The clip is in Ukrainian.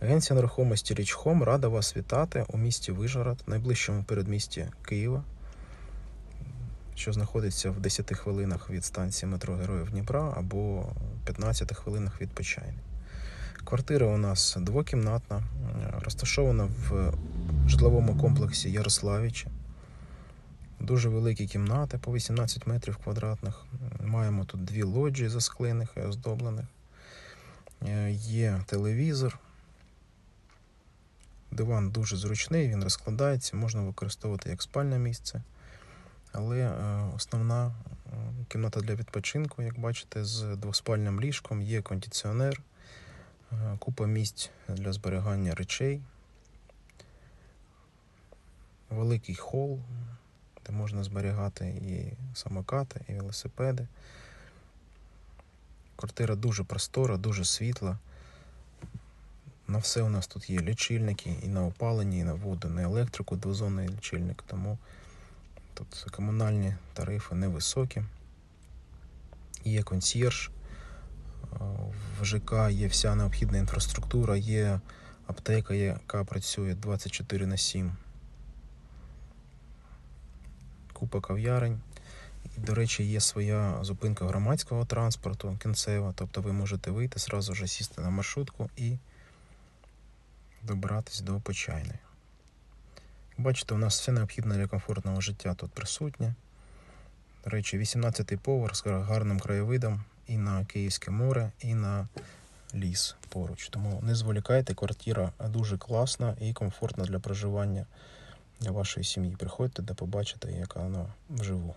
Агенція нерухомості Річхом рада вас вітати у місті Вижгород, найближчому передмісті Києва, що знаходиться в 10 хвилинах від станції метро Героїв Дніпра або 15 хвилинах від Почайни. Квартира у нас двокімнатна, розташована в житловому комплексі Ярославічі. Дуже великі кімнати по 18 метрів квадратних. Маємо тут дві лоджії засклених і оздоблених. Е, Є телевізор. Диван дуже зручний, він розкладається, можна використовувати як спальне місце. Але е, основна е, кімната для відпочинку, як бачите, з двоспальним ліжком, є кондиціонер, е, купа місць для зберігання речей, великий хол, де можна зберігати і самокати, і велосипеди. Квартира дуже простора, дуже світла. На все у нас тут є лічильники і на опалення, і на воду, на електрику двозонний лічильник, тому тут комунальні тарифи невисокі. Є консьєрж, в ЖК є вся необхідна інфраструктура, є аптека, яка працює 24 на 7. Купа кав'ярень. І, до речі, є своя зупинка громадського транспорту кінцева, тобто ви можете вийти, зразу ж сісти на маршрутку і добиратись до Почайної. Бачите, у нас все необхідне для комфортного життя тут присутнє. До речі, 18-й поверх з гарним краєвидом і на Київське море, і на ліс поруч. Тому не зволікайте, квартира дуже класна і комфортна для проживання для вашої сім'ї. Приходьте, де побачите, яка вона вживу.